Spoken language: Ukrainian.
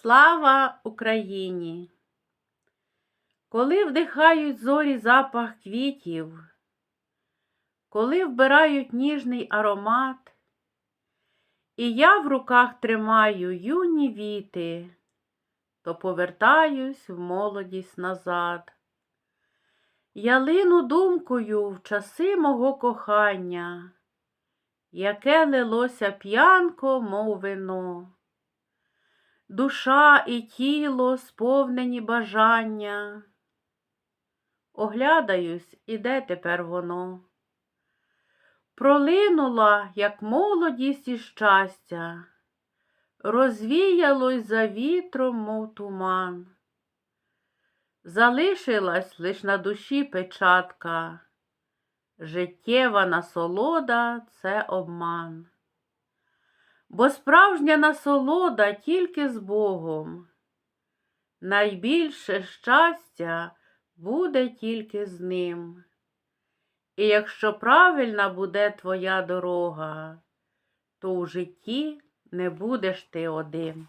Слава Україні! Коли вдихають зорі запах квітів, коли вбирають ніжний аромат, і я в руках тримаю юні віти, то повертаюсь в молодість назад. Я лину думкою в часи мого кохання, яке лилося п'янко, мов вино. Душа і тіло сповнені бажання. Оглядаюсь, і де тепер воно? Пролинула, як молодість і щастя, розвіялось за вітром, мов туман. Залишилась лиш на душі печатка, життєва насолода це обман. Бо справжня насолода тільки з Богом. Найбільше щастя буде тільки з ним. І якщо правильна буде твоя дорога, то у житті не будеш ти один.